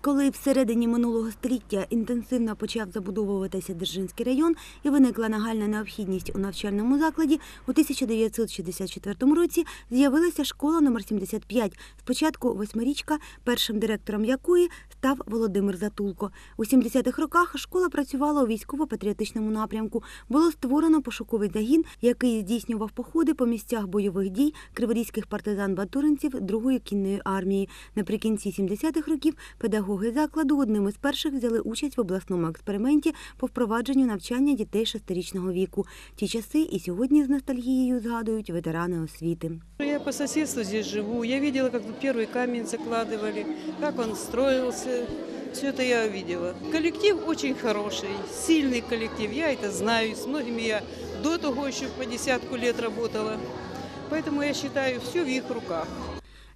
Коли всередині минулого століття інтенсивно почав забудовуватися Держинський район і виникла нагальна необхідність у навчальному закладі, у 1964 році з'явилася школа номер 75. Спочатку восьмирічка, першим директором якої став Володимир Затулко. У 70-х роках школа працювала у військово-патріотичному напрямку. Було створено пошуковий загін, який здійснював походи по місцях бойових дій криворізьких партизан-батуринців Другої кінної армії. Наприкінці 70-х років педагоги закладу одним із перших взяли участь в обласному експерименті по впровадженню навчання дітей шестирічного віку. Ті часи і сьогодні з ностальгією згадують ветерани освіти. Я по соседству здесь живу. Я видела, как тут первый камень закладывали, как он строился. Все это я видела. Коллектив очень хороший, сильный коллектив. Я это знаю. С многими я до того еще по десятку лет работала. Поэтому я считаю, все в их руках.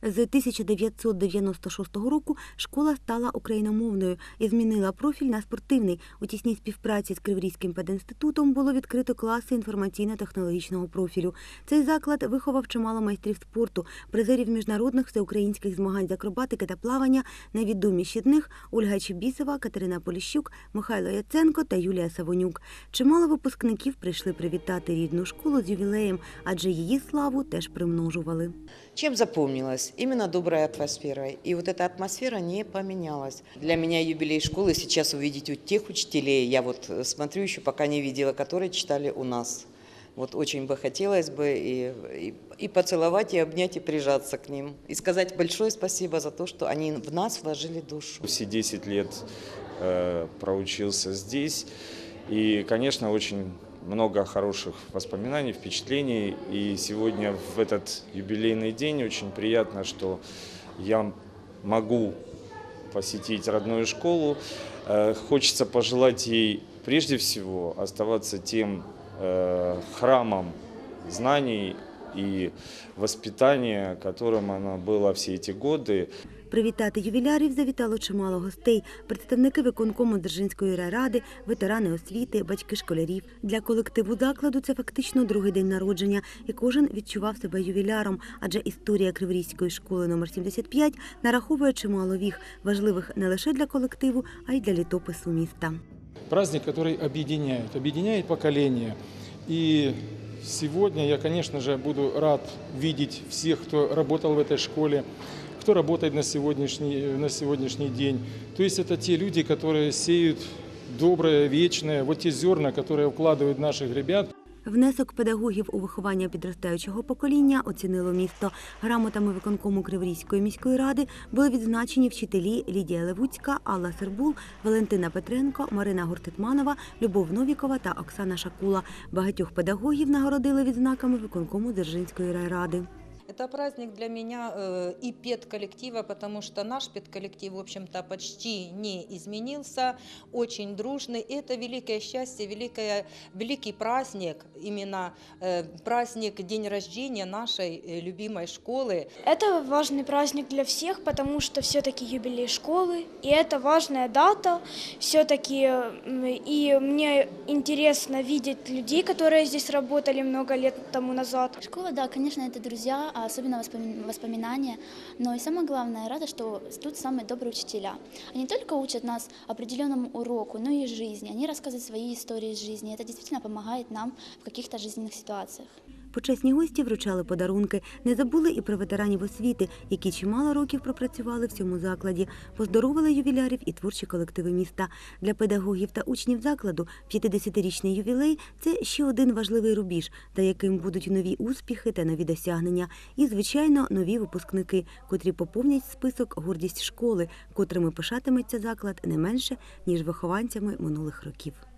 З 1996 року школа стала україномовною і змінила профіль на спортивний. У тісній співпраці з Криворізьким пединститутом було відкрито класи інформаційно-технологічного профілю. Цей заклад виховав чимало майстрів спорту, призерів міжнародних всеукраїнських змагань з акробатики та плавання, найвідоміші з них Ольга Чебісова, Катерина Поліщук, Михайло Яценко та Юлія Савонюк. Чимало випускників прийшли привітати рідну школу з ювілеєм, адже її славу теж примножували. Чем запомнилась? Именно доброй атмосферой. И вот эта атмосфера не поменялась. Для меня юбилей школы сейчас увидеть у тех учителей, я вот э, смотрю еще пока не видела, которые читали у нас. Вот очень бы хотелось бы и, и, и поцеловать, и обнять, и прижаться к ним. И сказать большое спасибо за то, что они в нас вложили душу. Все 10 лет э, проучился здесь. И, конечно, очень много хороших воспоминаний, впечатлений. И сегодня в этот юбилейный день очень приятно, что я могу посетить родную школу. Э, Хочется пожелать ей прежде всего оставаться тем э, храмом знаний и воспитания, которым она была все эти годы. Привітати ювілярів завітало чимало гостей, представники виконкому Держинської райради, ветерани освіти, батьки школярів. Для колективу закладу це фактично другий день народження, і кожен відчував себе ювіляром, адже історія Криворізької школи номер 75 нараховує чимало віх, важливих не лише для колективу, а й для літопису міста. праздник, который объединяет, объединяет поколения. И сегодня я, конечно же, буду рад видеть всех, кто работал в этой школе, кто работает на сегодняшний, на сегодняшний день. То есть это те люди, которые сеют доброе, вечное, вот те зерна, которые вкладывают в наших ребят. Внесок педагогів у виховання підростаючого покоління оцінило місто. Грамотами виконкому Криворізької міської ради були відзначені вчителі Лідія Левуцька, Алла Сербул, Валентина Петренко, Марина Гуртитманова, Любов Новікова та Оксана Шакула. Багатьох педагогів нагородили відзнаками виконкому Дзержинської райради. Это праздник для меня э, и педколлектива, потому что наш педколлектив, в общем-то, почти не изменился, очень дружный. И это великое счастье, великое, великий праздник, именно э, праздник, день рождения нашей э, любимой школы. Это важный праздник для всех, потому что все-таки юбилей школы, и это важная дата. Все-таки и мне интересно видеть людей, которые здесь работали много лет тому назад. Школа, да, конечно, это друзья, а особенно воспоми- воспоминания. Но и самое главное, я рада, что тут самые добрые учителя. Они не только учат нас определенному уроку, но и жизни. Они рассказывают свои истории из жизни. Это действительно помогает нам в каких-то жизненных ситуациях. Почесні гості вручали подарунки, не забули і про ветеранів освіти, які чимало років пропрацювали в цьому закладі. Поздоровили ювілярів і творчі колективи міста. Для педагогів та учнів закладу 50-річний ювілей це ще один важливий рубіж, за яким будуть нові успіхи та нові досягнення. І, звичайно, нові випускники, котрі поповнять список гордість школи, котрими пишатиметься заклад не менше ніж вихованцями минулих років.